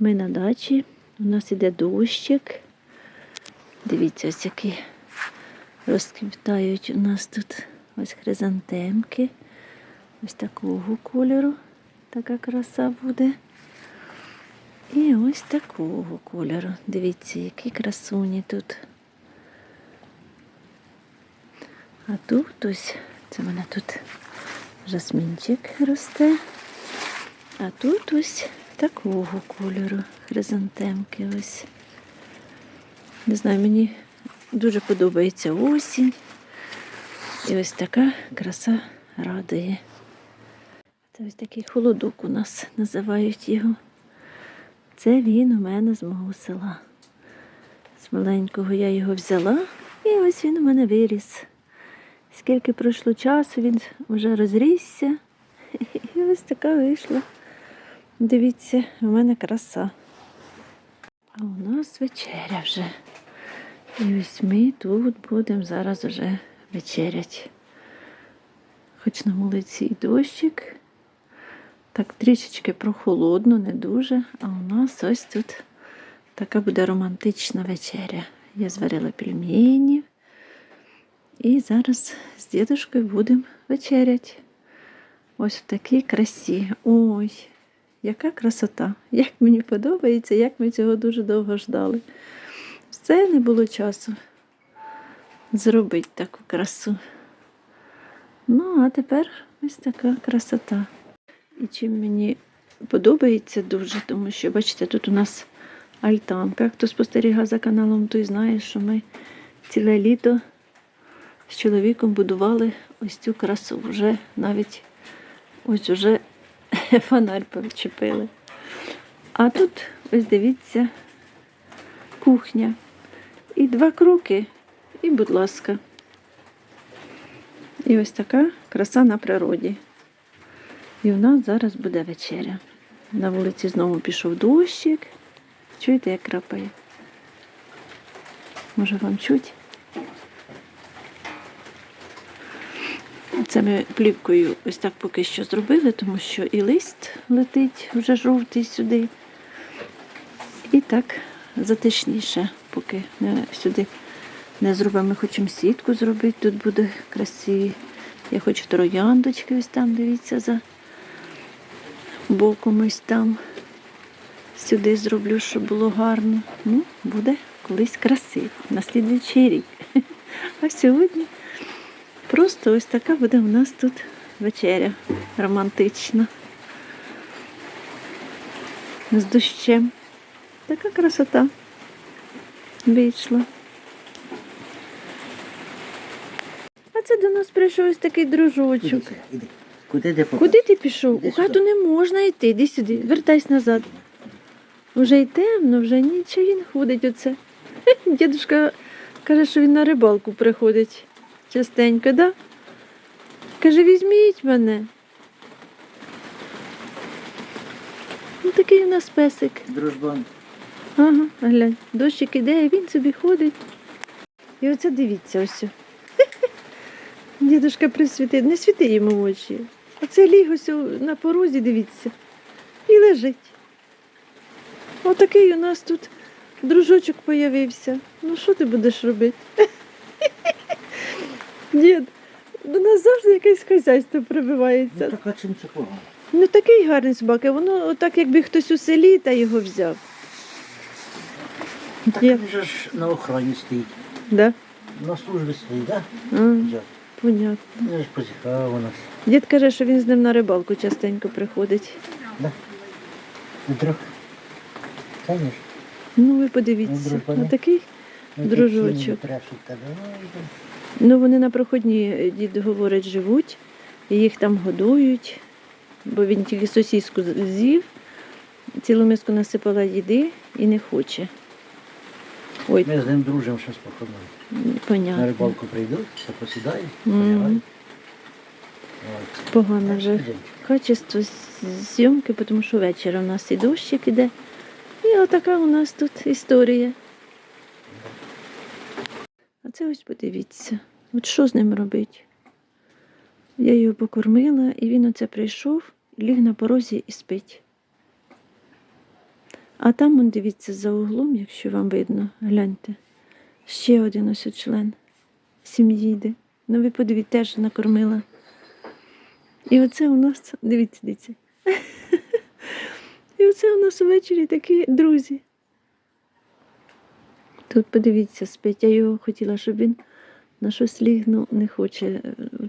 Ми на дачі. У нас іде дощик. Дивіться, ось які розквітають у нас тут ось хризантемки. Ось такого кольору. Така краса буде. І ось такого кольору. Дивіться, які красуні тут. А тут ось, це в мене тут жасмінчик росте. А тут ось такого кольору хризантемки ось. Не знаю, мені дуже подобається осінь. І ось така краса радує. Це ось такий холодок у нас називають його. Це він у мене з мого села. З маленького я його взяла, і ось він у мене виріс. Скільки пройшло часу, він вже розрісся. І ось така вийшла. Дивіться, у мене краса. А у нас вечеря вже. І ось ми тут будемо зараз вже вечерять. Хоч на вулиці і дощик. Так трішечки прохолодно, не дуже. А у нас ось тут така буде романтична вечеря. Я зварила пельмені. І зараз з дідушкою будемо вечерять. Ось в такій красі. Ой, яка красота! Як мені подобається, як ми цього дуже довго ждали. Все не було часу зробити таку красу. Ну, а тепер ось така красота. І чим мені подобається дуже, тому що, бачите, тут у нас альтанка. Хто спостерігав за каналом, той знає, що ми ціле літо з чоловіком будували ось цю красу. Вже навіть ось уже фонарь почепили. А тут, ось дивіться, кухня. І два кроки, і, будь ласка. І ось така краса на природі. І у нас зараз буде вечеря. На вулиці знову пішов дощик. Чуєте, як крапає? Може вам чуть? Це ми плівкою ось так поки що зробили, тому що і лист летить вже жовтий сюди. І так затишніше, поки не сюди не зробимо. Ми хочемо сітку зробити, тут буде красиві. Я хочу трояндочки ось там, дивіться, за боком ось там. Сюди зроблю, щоб було гарно. Ну, буде колись красиво. На слідуючий рік. А сьогодні просто ось така буде у нас тут вечеря романтична. З дощем. Така красота вийшла. А це до нас прийшов ось такий дружочок. Іди. Куди ти Куди ти пішов? Іди У хату сюди. не можна йти. Іди сюди, вертайся назад. Вже й темно, вже нічого він ходить оце. Дідушка каже, що він на рибалку приходить частенько, да? Каже, візьміть мене. Ну, такий у нас песик. Дружбан. Ага, глянь, дощик іде, а він собі ходить. І оце дивіться ось. Дідушка присвітив, не світи йому в очі. Оце ліг ось на порозі, дивіться, і лежить. Отакий у нас тут дружочок появився. Ну що ти будеш робити? Дід, до нас завжди якесь хазяйство Ну, прибивається. така чим це погано. Ну такий гарний собака, воно отак, якби хтось у селі та його взяв. Так Є. він же ж на охороні стоїть. Да? На службі стоїть, так? А, Да? понятно. Він ж позіхав у нас. Дід каже, що він з ним на рибалку частенько приходить. Да? Друг. Конечно. Ну, ви Ну, подивіться, на такий. Ну, Дружочок. ті тебе. Ой, да. Ну, вони на проходні, е, дід говорить, живуть, їх там годують, бо він тільки сосіску з'їв, цілу миску насипала їди і не хоче. Ой, Ми з ним дружимо щось походимо. На рибалку прийдуть, все посідають. От. Погано вже качество зйомки, тому що ввечері у нас і дощик іде. І отака у нас тут історія. Це ось подивіться. От що з ним робити? Я його покормила, і він оце прийшов, ліг на порозі і спить. А там, он, дивіться, за углом, якщо вам видно, гляньте. Ще один ось член сім'ї йде. Ну, ви подивіться, теж накормила. І оце у нас, дивіться, дивіться. І оце у нас увечері такі друзі. Тут подивіться, спить. Я його хотіла, щоб він на щось ліг, ну не хоче.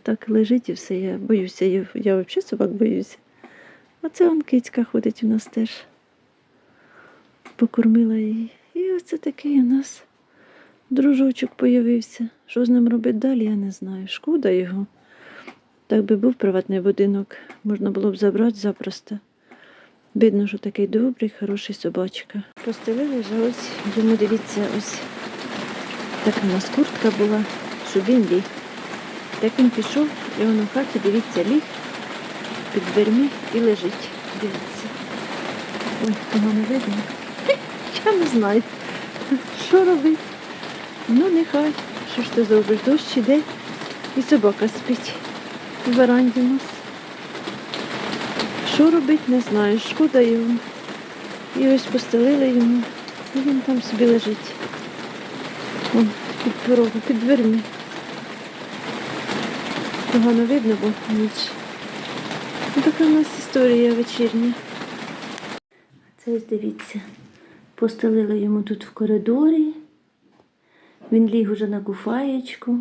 Так лежить і все. Я боюся. Я, я взагалі собак боюся. Оце он кицька ходить у нас теж. Покормила її. І оце такий у нас дружочок появився. Що з ним робити далі, я не знаю. Шкода його. Так би був приватний будинок, можна було б забрати запросто. Видно, що такий добрий, хороший собачка. Постелили вже ось, йому дивіться, ось така у нас куртка була, щоб він ліг. Так він пішов, і воно в хаті, дивіться, ліг під дверми і лежить. Дивіться. Ой, того не видно. Я не знаю, що робити. Ну, нехай. Що ж ти зробиш? Дощ іде і собака спить у веранді у нас. Що робити, не знаю. Шкода його. І ось постелили йому. І він там собі лежить. Вон, під порогу, під дверми. Погано видно, бо ніч. Ну, така у нас історія вечірня. Це ось дивіться. Постелили йому тут в коридорі. Він ліг уже на куфаєчку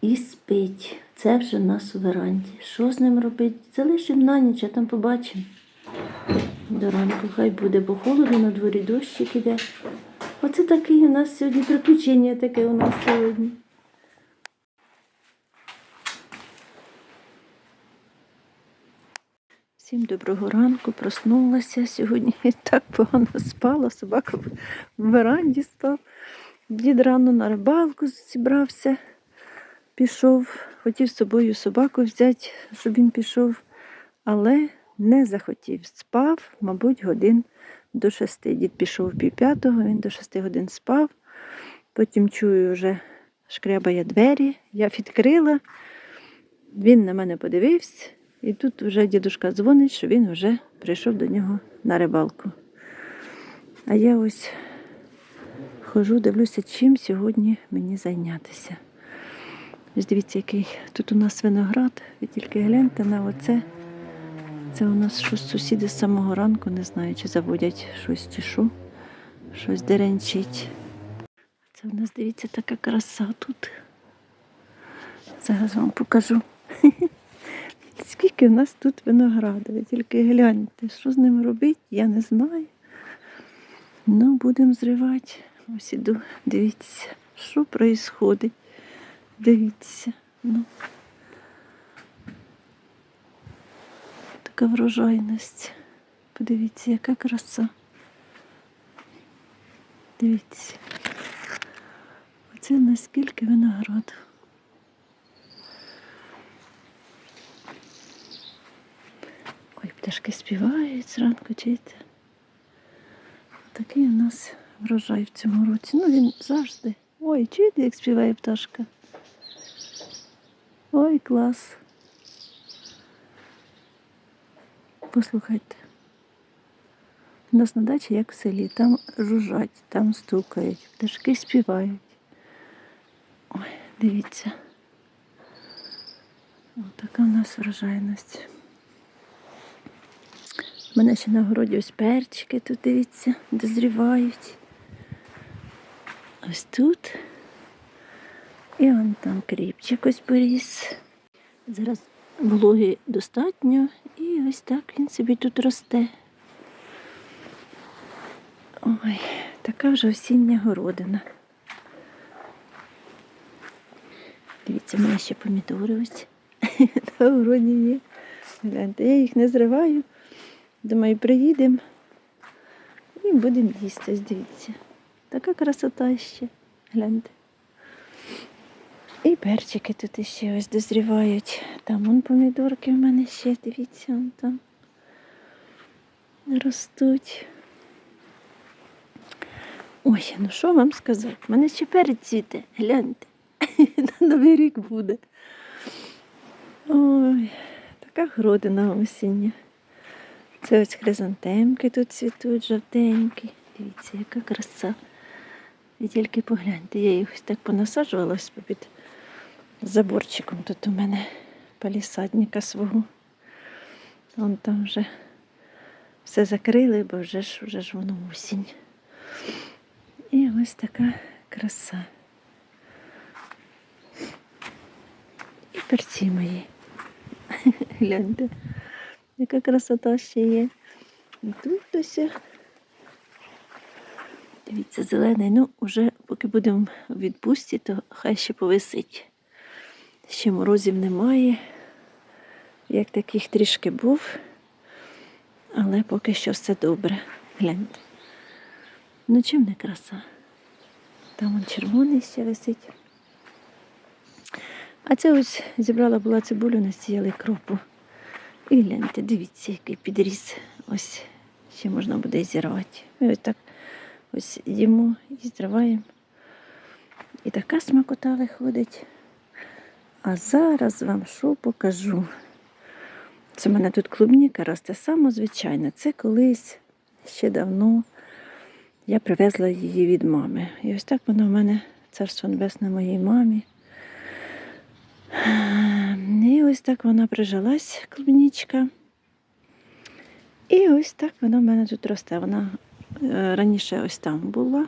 і спить. Це вже в нас у веранді. Що з ним робити? Залишимо на ніч, а там побачимо. До ранку хай буде, бо холодно на дворі дощик іде. Оце такий у нас сьогодні приключення таке у нас сьогодні. Всім доброго ранку, проснулася сьогодні. Так погано спала, собака в веранді спав. Дід рано на рибалку зібрався, пішов, хотів з собою собаку взяти, щоб він пішов, але не захотів. Спав, мабуть, годин до шести. Дід пішов пів п'ятого, він до шести годин спав. Потім чую, вже шкрябає двері. Я відкрила, він на мене подивився, і тут вже дідушка дзвонить, що він вже прийшов до нього на рибалку. А я ось хожу, дивлюся, чим сьогодні мені зайнятися. Ось дивіться, який тут у нас виноград. Ви тільки гляньте на оце. Це у нас щось сусіди з самого ранку, не знаю, чи заводять щось чи що. Щось деренчить. Це у нас, дивіться, така краса тут. Зараз вам покажу. Скільки в нас тут винограду, ви тільки гляньте, що з ним робити, я не знаю. Ну, будемо зривати. Ось іду, дивіться, що відбувається. Дивіться. Ну. Така врожайність. Подивіться, яка краса. Дивіться. Оце наскільки винограду. Ой, пташки співають зранку, чуєте? Такий у нас врожай в цьому році. Ну він завжди. Ой, чуєте, як співає пташка? Ой, клас. Послухайте. У нас на дачі як в селі, там жужжать, там стукають, пташки співають. Ой, дивіться. Ось така у нас врожайність. У мене ще на городі ось перчики тут, дивіться, дозрівають. Ось тут. І он там кріпчик ось поріс. Зараз вологи достатньо і ось так він собі тут росте. Ой, така вже осіння городина. Дивіться, мене ще помідори ось на городі є. Гляньте, я їх не зриваю. Думаю, приїдемо і будемо їсти. Дивіться. Така красота ще. Гляньте. І перчики тут ще ось дозрівають. Там вон помідорки в мене ще, дивіться, вон там ростуть. Ой, ну що вам сказати? У мене ще перець цвіте, гляньте. На Новий рік буде. Ой, така городина осіння. Це ось хризантемки тут цвітуть жовтенькі. Дивіться, яка краса. І тільки погляньте, я їх так понасаджувала ось попід заборчиком. Тут у мене палісадника свого. Вон там вже все закрили, бо вже ж, вже ж воно осінь. І ось така краса. І перці мої. Гляньте, яка красота ще є. І тут ось. Дивіться, зелений. Ну, вже поки будемо в відпустці, то хай ще повисить. Ще морозів немає. Як таких трішки був, але поки що все добре. Гляньте. Ну чим не краса? Там он червоний ще висить. А це ось зібрала була цибулю, насіяли кропу. І гляньте, дивіться, який підріс. Ось ще можна буде зірвати. І ось так ось їмо і зриваємо. І така смакота виходить. А зараз вам що покажу. Це в мене тут клубніка росте само звичайно. Це колись ще давно я привезла її від мами. І ось так вона в мене царство небесне моїй мамі. І ось так вона прижилась, клубнічка. І ось так вона в мене тут росте. Вона е, раніше ось там була.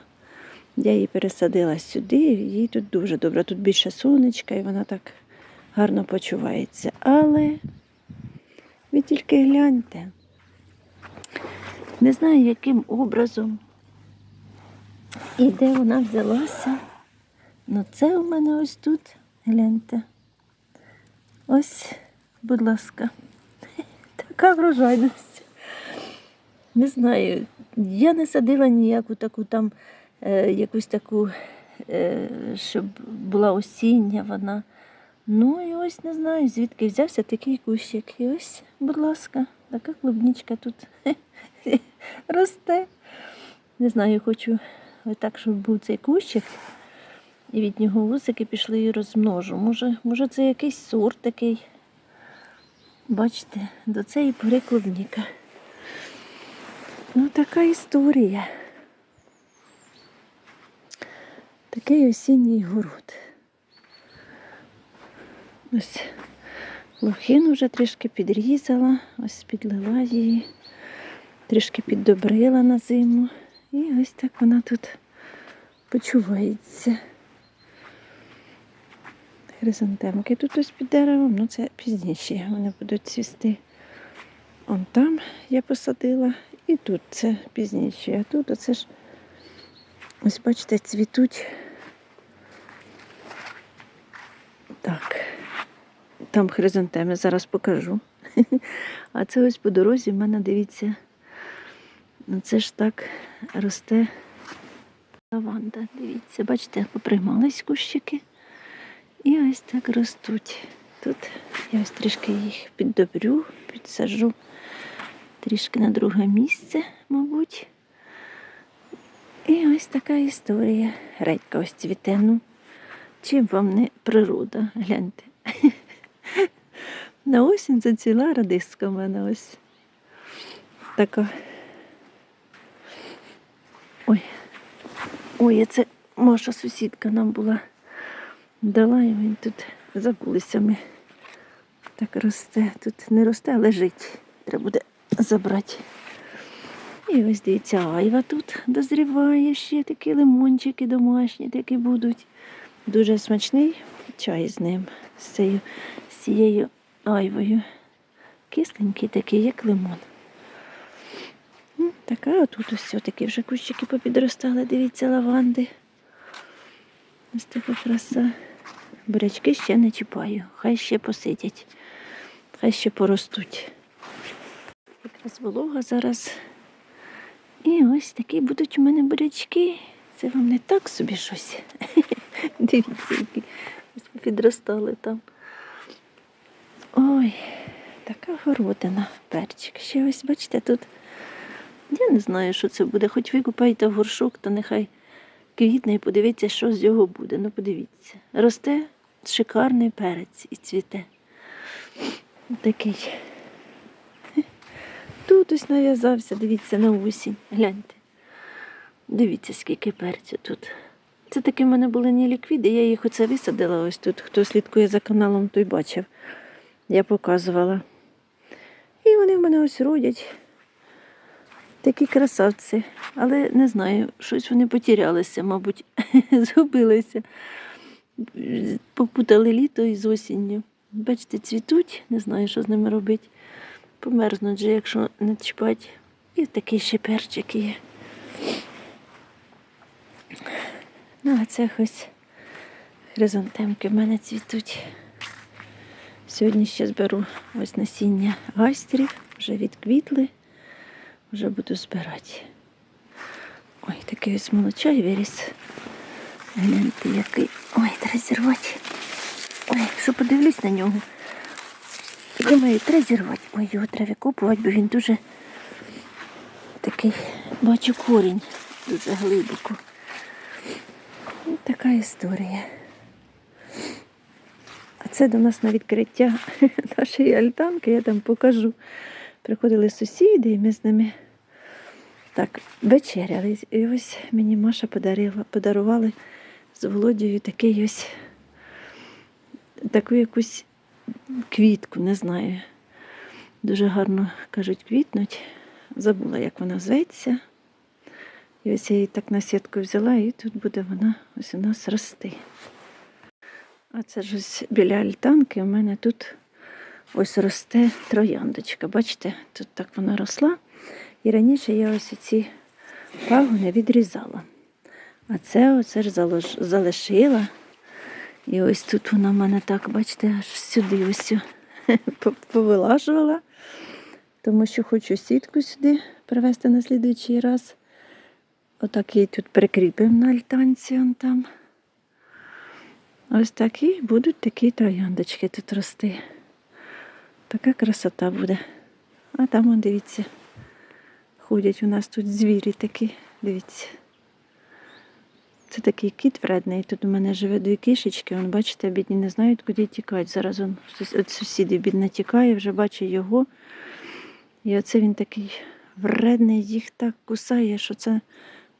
Я її пересадила сюди, їй тут дуже добре. Тут більше сонечка, і вона так гарно почувається. Але ви тільки гляньте. Не знаю, яким образом і де вона взялася. Ну це у мене ось тут. Гляньте. Ось, будь ласка, така врожайність. Не знаю, я не садила ніяку таку там, е, якусь таку, е, щоб була осіння вона. Ну і ось не знаю, звідки взявся такий кущик. І ось, будь ласка, така клубнічка тут росте. Не знаю, хочу так, щоб був цей кущик. І від нього вусики пішли і розмножу. Може, може це якийсь сорт такий. Бачите, до цієї пори клубніка. Ну, така історія. Такий осінній город. Ось лохину вже трішки підрізала, ось підлила її, трішки піддобрила на зиму. І ось так вона тут почувається. Хризантемки тут ось під деревом, ну це пізніше вони будуть цвісти. Он там я посадила і тут це пізніше. А тут оце ж ось бачите, цвітуть. Так, там хризантеми, зараз покажу. А це ось по дорозі в мене, дивіться, ну це ж так росте лаванда. Дивіться, бачите, поприймались кущики. І ось так ростуть. Тут я ось трішки їх піддобрю, підсажу трішки на друге місце, мабуть. І ось така історія. Редька ось цвіте. Ну, чим вам не природа, гляньте. На осінь зацвіла радиска в мене ось. Така. Ой. Ой, це Маша сусідка нам була. Дала і він тут забулися ми. Так росте. Тут не росте, а лежить. Треба буде забрати. І ось дивіться, айва тут дозріває ще такі лимончики домашні, такі будуть. Дуже смачний чай з ним, з цією, з цією айвою. Кисленький такий, як лимон. Така отут ось такі вже кущики попідростали, дивіться, лаванди. Ось така краса. Бурячки ще не чіпаю, хай ще посидять, хай ще поростуть. Якраз волога зараз. І ось такі будуть у мене бурячки. Це вам не так собі щось. Дивіться, які ось підростали там. Ой, така городина, перчик. Ще ось, бачите, тут. Я не знаю, що це буде. Хоч ви купаєте горшок, то нехай квітне і подивіться, що з його буде. Ну, подивіться. Росте шикарний перець і цвіте. Такий. тут ось нав'язався, дивіться, на осінь. Гляньте. Дивіться, скільки перцю тут. Це такі в мене були не ліквіди, я їх оце висадила ось тут. Хто слідкує за каналом, той бачив. Я показувала. І вони в мене ось родять. Такі красавці. Але не знаю, щось вони потерялися, мабуть, згубилися. Попутали літо із осінню. Бачите, цвітуть, не знаю, що з ними робити. Померзнуть же, якщо не чіпати. І такий ще перчик є. Ну, а це ось хризантемки в мене цвітуть. Сьогодні ще зберу ось насіння гастрів, вже відквітли, вже буду збирати. Ой, такий ось молочай виріс. Гляньте, який. Ой, треба зірвати. Ой, якщо подивлюсь на нього. Думаю, треба зірвати. Ой, його треба викопувати, бо він дуже такий, бачу корінь дуже глибоко. Ось така історія. Це до нас на відкриття нашої альтанки, я там покажу. Приходили сусіди, і ми з ними так вечеряли. І ось мені Маша подарила, подарували з Володією такий ось таку якусь квітку, не знаю. Дуже гарно кажуть, квітнуть. Забула, як вона зветься. І ось я її так на сітку взяла, і тут буде вона ось у нас рости. А це ж ось біля альтанки у мене тут ось росте трояндочка. Бачите, тут так вона росла. І раніше я ось ці пагони відрізала. А це оце ж залож- залишила. І ось тут вона в мене так, бачите, аж сюди ось повилажувала. Тому що хочу сітку сюди привезти на слідуючий раз. Отак її тут прикріпимо на альтанці там. Ось такі будуть такі трояндочки тут рости. Така красота буде. А там, он, дивіться, ходять у нас тут звірі такі, дивіться. Це такий кіт вредний. Тут у мене живе дві кишечки. Он, бачите, бідні не знають, куди тікати. Зараз он от сусідів бідна тікає, вже бачу його. І оце він такий вредний, їх так кусає, що це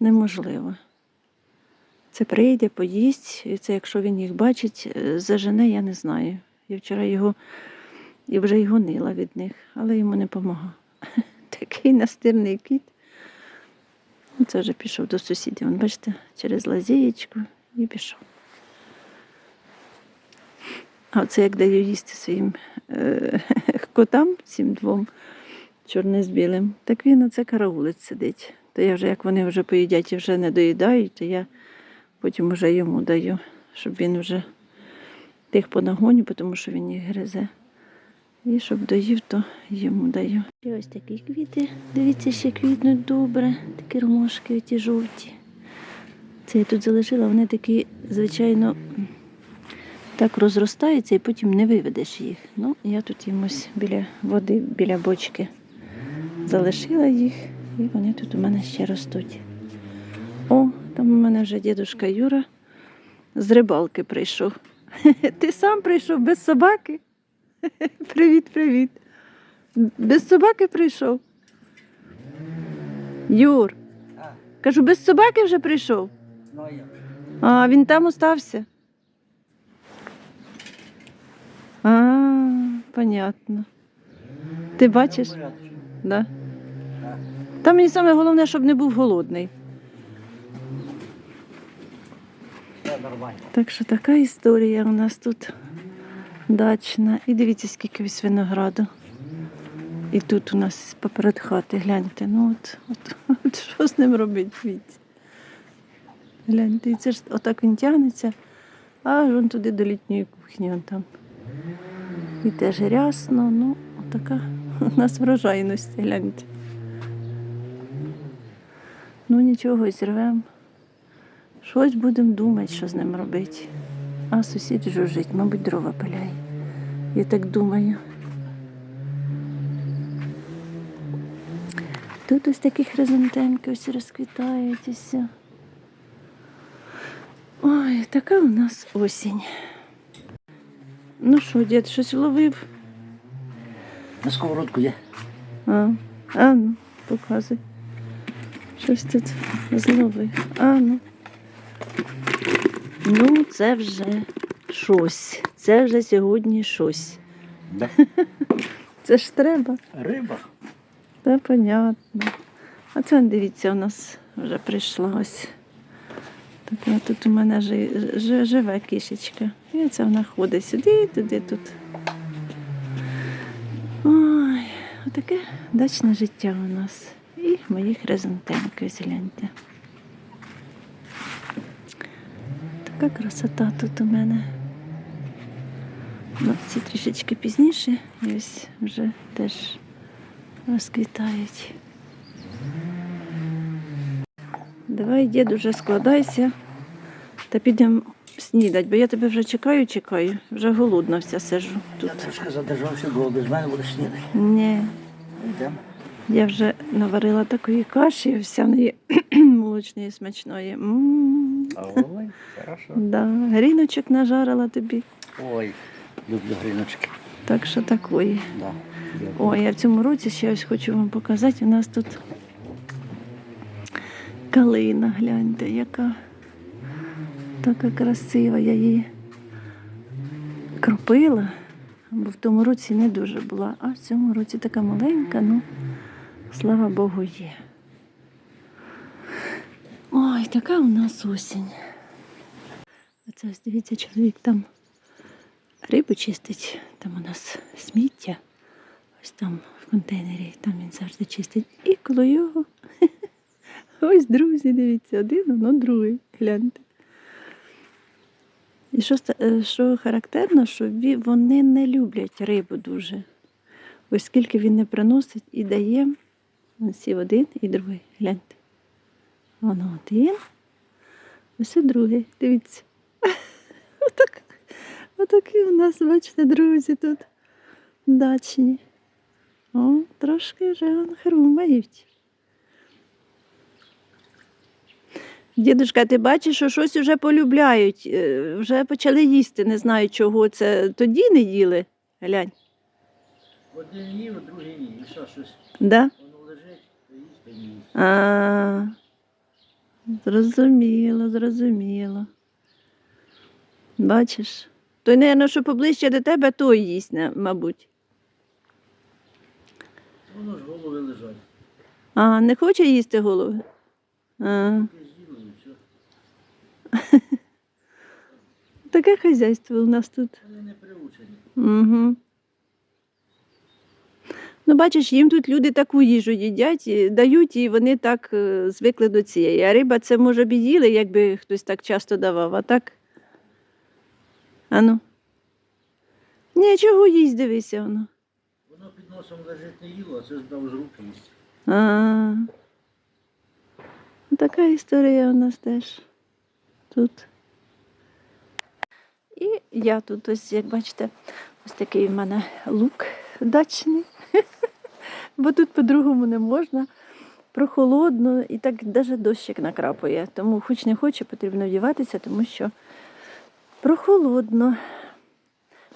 неможливо. Це прийде, поїсть, і це якщо він їх бачить, е, зажене, я не знаю. Я вчора його і вже й гонила від них, але йому не допомагав. Такий настирний кіт. Ну, Це вже пішов до сусідів. Вон, бачите, через лазієчку і пішов. А це як даю їсти своїм е- котам, цим двом, чорне з білим, так він оце караулець сидить. То я вже, як вони вже поїдять і вже не доїдають, то я потім вже йому даю, щоб він вже тих понагоню, тому що він їх гризе. І щоб доїв, то йому даю. І ось такі квіти. Дивіться, ще квітнуть добре. Такі ромашки, ті жовті. Це я тут залишила, вони такі, звичайно, так розростаються і потім не виведеш їх. Ну, я тут їм ось біля води, біля бочки залишила їх, і вони тут у мене ще ростуть. О, там у мене вже дідушка Юра з рибалки прийшов. Ти сам прийшов без собаки? Привіт, привіт. Без собаки прийшов. Юр, кажу, без собаки вже прийшов. ну а він там остався. А, понятно. Ти бачиш? Порядку. Да. Там мені саме головне, щоб не був голодний. Все нормально. Так що така історія у нас тут дачна. І дивіться, скільки ось винограду. І тут у нас поперед хати, гляньте. Ну от, от, от що з ним робити, дивіться. Гляньте, і це ж отак він тягнеться, аж вон туди до літньої кухні. Вон там. І теж рясно, ну, отака у нас врожайність, гляньте. Ну нічого, зірвемо. Щось будемо думати, що з ним робити. А сусід жужжить, мабуть, дрова пиляє. Я так думаю. Тут ось такі хризантемки ось розквітають. Ой, така у нас осінь. Ну що, дід, щось вловив? На сковородку є. А, А ну, показуй. Щось тут знову. А ну. Ну, це вже щось. Це вже сьогодні щось. Да. Це ж треба. Риба. Та понятно. А це дивіться, у нас вже прийшла ось. Така тут у мене жи- жи- живе кішечка. І це вона ходить сюди, туди, тут. Ой, отаке дачне життя у нас. І мої хризантемки, ось гляньте. Така красота тут у мене. Ну, ці трішечки пізніше, і ось вже теж розквітають. Давай, дід, уже складайся та підемо снідати, бо я тебе вже чекаю, чекаю. Вже голодна вся сижу тут. Я трошки задержався, бо без мене будеш снідати. Ні, Йдемо. Я вже наварила такої каші овсяної молочної смачної. М, Ой, хорошо. Да. Гріночок нажарила тобі. Ой, люблю гріночки. Так що такої. Да. Ой, я в цьому році ще ось хочу вам показати. У нас тут калина, гляньте, яка така красива. Я її кропила, бо в тому році не дуже була, а в цьому році така маленька, ну, слава Богу, є. Ой, така у нас осінь. Оце ось дивіться, чоловік там рибу чистить, там у нас сміття. Ось там в контейнері, там він завжди чистить. І коло його. Ось друзі, дивіться, один, воно другий. Гляньте. І що, е, що характерно, що вони не люблять рибу дуже. Ось скільки він не приносить і дає. Ось і один і другий. Гляньте. Воно один. Ось і другий. Дивіться. Отак, отакі у нас, бачите, друзі тут дачні. О, трошки вже хрумають. Дідушка, ти бачиш, що щось вже полюбляють, е, вже почали їсти, не знаю чого це. Тоді не їли. Глянь. Один їв, другий ні. І що, щось Да? То то. А, зрозуміло, зрозуміло. Бачиш? Той, напевно, що поближче до тебе, той їсть, мабуть. Воно ж голови лежать. А, не хоче їсти голови? А, таке хазяйство у нас тут. Вони не приучені. Угу. Ну, бачиш, їм тут люди таку їжу їдять, і дають, і вони так е, звикли до цієї. А риба це може б і їли, якби хтось так часто давав, а так. Ану. Нічого їсть, дивися воно. Воно під носом лежить не їло, а це ж дав з руки їсть. А. Ну, Така історія у нас теж тут. І я тут ось, як бачите, ось такий в мене лук дачний. Бо тут по-другому не можна. Прохолодно і так навіть дощик накрапує. Тому хоч не хоче, потрібно вдіватися, тому що прохолодно.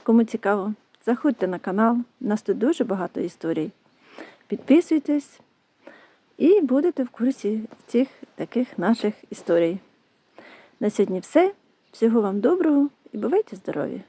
Кому цікаво, заходьте на канал. У нас тут дуже багато історій. Підписуйтесь і будете в курсі цих таких наших історій. На сьогодні все. Всього вам доброго і бувайте здорові!